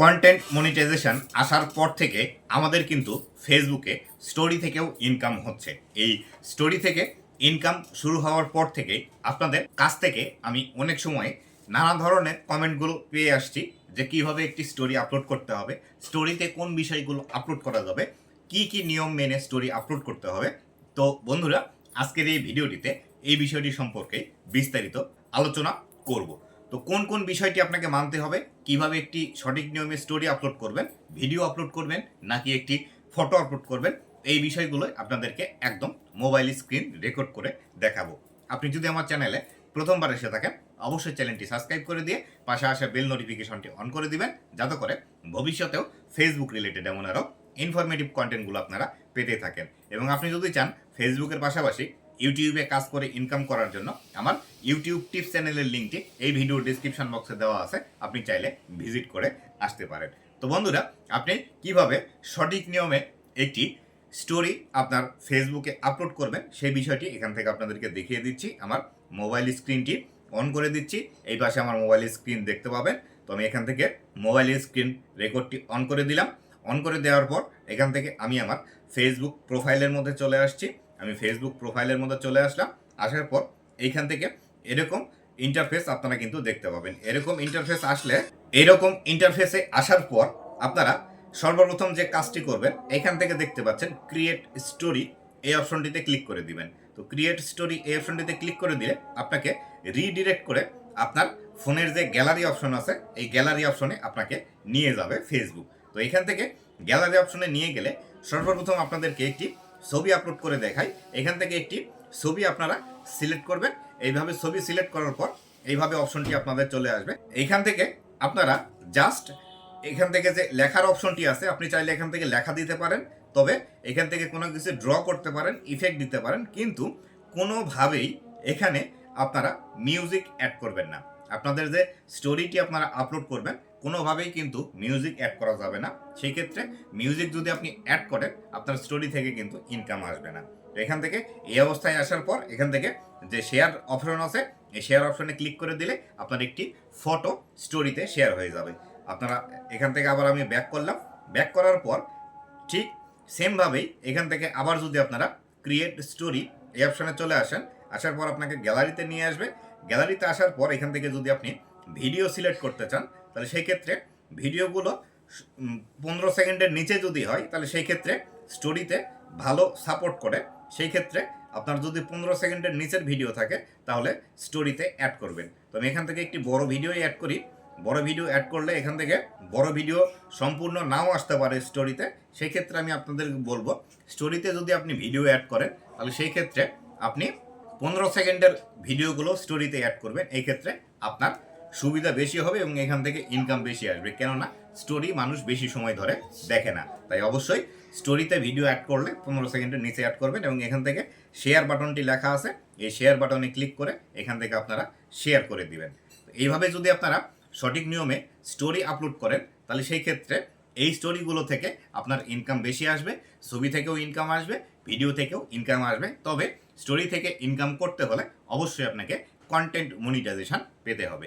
Content monetization আসার পর থেকে আমাদের কিন্তু ফেসবুকে স্টোরি থেকেও ইনকাম হচ্ছে। এই স্টোরি থেকে ইনকাম শুরু হওয়ার পর থেকে আপনাদের কাছ থেকে আমি অনেক সময় নানা ধরনের কমেন্টগুলো পেয়ে আসছি যে কীভাবে একটি স্টোরি আপলোড করতে হবে স্টোরিতে কোন বিষয়গুলো আপলোড করা যাবে, কি কি নিয়ম মেনে স্টোরি আপলোড করতে হবে। তো বন্ধুরা, আজকের এই ভিডিওটিতে এই বিষয়টি সম্পর্কে বিস্তারিত আলোচনা করব। তো কোন কোন বিষয়টি আপনাকে মানতে হবে? কীভাবে একটি সঠিক নিয়মে স্টোরি আপলোড করবেন? ভিডিও আপলোড করবেন? নাকি একটি ফটো আপলোড করবেন? এই বিষয়গুলো আপনাদেরকে একদম মোবাইল স্ক্রিন রেকর্ড করে দেখাবো। আপনি যদি আমার চ্যানেলে প্রথমবার এসে থাকেন, অবশ্যই চ্যানেলটি সাবস্ক্রাইব করে দিয়ে পাশে আসা বেল নোটিফিকেশনটি অন করে দিবেন, যাতে করে ভবিষ্যতেও ফেসবুক রিলেটেড এমন আরও ইনফরমেটিভ কন্টেন্টগুলো আপনারা পেতে থাকেন। এবং আপনি যদি চান ফেসবুকের পাশাপাশি ইউটিউবে কাজ করে ইনকাম করার জন্য আমার ইউটিউব টিপস চ্যানেলের লিঙ্কটি এই ভিডিও ডিসক্রিপশন বক্সে দেওয়া আছে। আপনি চাইলে ভিজিট করে আসতে পারেন। তো বন্ধুরা, আপনি কীভাবে সঠিক নিয়মে একটি স্টোরি আপনার ফেসবুকে আপলোড করবেন, সেই বিষয়টি এখান থেকে আপনাদেরকে দেখিয়ে দিচ্ছি। আমার মোবাইল স্ক্রিনটি অন করে দিচ্ছি। এই পাশে আমার মোবাইল স্ক্রিন দেখতে পাবেন। তো আমি এখান থেকে মোবাইল স্ক্রিন রেকর্ডটি অন করে দিলাম। অন করে দেওয়ার পর এখান থেকে আমি আমার ফেসবুক প্রোফাইলের মধ্যে চলে আসছি। আমি ফেসবুক প্রোফাইলের মধ্যে চলে আসলাম। আসার পর এইখান থেকে এরকম ইন্টারফেস আপনারা কিন্তু দেখতে পাবেন। এরকম ইন্টারফেস আসলে এরকম ইন্টারফেসে আসার পর আপনারা সর্বপ্রথম যে কাজটি করবেন, এখান থেকে দেখতে পাচ্ছেন ক্রিয়েট স্টোরি এই অপশনটিতে ক্লিক করে দিবেন। তো ক্রিয়েট স্টোরি এই অপশনটিতে ক্লিক করে দিলে আপনাকে রিডিরেক্ট করে আপনার ফোনের যে গ্যালারি অপশন আছে, এই গ্যালারি অপশনে আপনাকে নিয়ে যাবে ফেসবুক তো এখান থেকে গ্যালারি অপশনে নিয়ে গেলে সর্বপ্রথম আপনাদেরকে একটি ছবি আপলোড করে দেখাই। এখান থেকে একটি ছবি আপনারা সিলেক্ট করবেন। এইভাবে ছবি সিলেক্ট করার পর এইভাবে অপশনটি আপনাদের চলে আসবে। এইখান থেকে আপনারা জাস্ট এখান থেকে যে লেখার অপশনটি আছে, আপনি চাইলে এখান থেকে লেখা দিতে পারেন, তবে এখান থেকে কোনো কিছু ড্র করতে পারেন ইফেক্ট দিতে পারেন, কিন্তু কোনোভাবেই এখানে আপনারা মিউজিক অ্যাড করবেন না। আপনাদের যে স্টোরিটি আপনারা আপলোড করবেন কোনোভাবেই কিন্তু মিউজিক অ্যাড করা যাবে না। সেই ক্ষেত্রে মিউজিক যদি আপনি অ্যাড করেন, আপনার স্টোরি থেকে কিন্তু ইনকাম আসবে না। এখান থেকে এই অবস্থায় আসার পর এখান থেকে যে শেয়ার অপশন আছে, এই শেয়ার অপশনে ক্লিক করে দিলে আপনার একটি ফটো স্টোরিতে শেয়ার হয়ে যাবে। আপনারা এখান থেকে আবার আমি ব্যাক করলাম। ব্যাক করার পর ঠিক সেমভাবেই এখান থেকে আবার যদি আপনারা ক্রিয়েট স্টোরি এই অপশানে চলে আসেন, আসার পর আপনাকে গ্যালারিতে নিয়ে আসবে। গ্যালারিতে আসার পর এখান থেকে যদি আপনি ভিডিও সিলেক্ট করতে চান তাহলে সেই ক্ষেত্রে ভিডিওগুলো পনেরো সেকেন্ডের নিচে যদি হয়, তাহলে সেই ক্ষেত্রে স্টোরিতে ভালো সাপোর্ট করে। সেই ক্ষেত্রে আপনার যদি পনেরো সেকেন্ডের নিচের ভিডিও থাকে, তাহলে স্টোরিতে অ্যাড করবেন। তো আমি এখান থেকে একটি বড় ভিডিওই অ্যাড করি। বড় ভিডিও অ্যাড করলে এখান থেকে বড় ভিডিও সম্পূর্ণ নাও আসতে পারে স্টোরিতে সেই ক্ষেত্রে আমি আপনাদের বলব স্টোরিতে যদি আপনি ভিডিও অ্যাড করেন, তাহলে সেই ক্ষেত্রে আপনি পনেরো সেকেন্ডের ভিডিওগুলো স্টোরিতে অ্যাড করবেন। এই ক্ষেত্রে আপনার সুবিধা বেশি হবে এবং এখান থেকে ইনকাম বেশি আসবে। কেননা স্টোরি মানুষ বেশি সময় ধরে দেখে না। তাই অবশ্যই স্টোরিতে ভিডিও অ্যাড করলে পনেরো সেকেন্ডের নিচে অ্যাড করবেন এবং এখান থেকে শেয়ার বাটনটি লেখা আছে। এই শেয়ার বাটনে ক্লিক করে এখান থেকে আপনারা শেয়ার করে দিবেন। এইভাবে যদি আপনারা সঠিক নিয়মে স্টোরি আপলোড করেন, তাহলে সেই ক্ষেত্রে এই স্টোরিগুলো থেকে আপনার ইনকাম বেশি আসবে, ছবি থেকেও ইনকাম আসবে ভিডিও থেকেও ইনকাম আসবে। তবে স্টোরি থেকে ইনকাম করতে হলে অবশ্যই আপনাকে কন্টেন্ট মনিটাইজেশন পেতে হবে।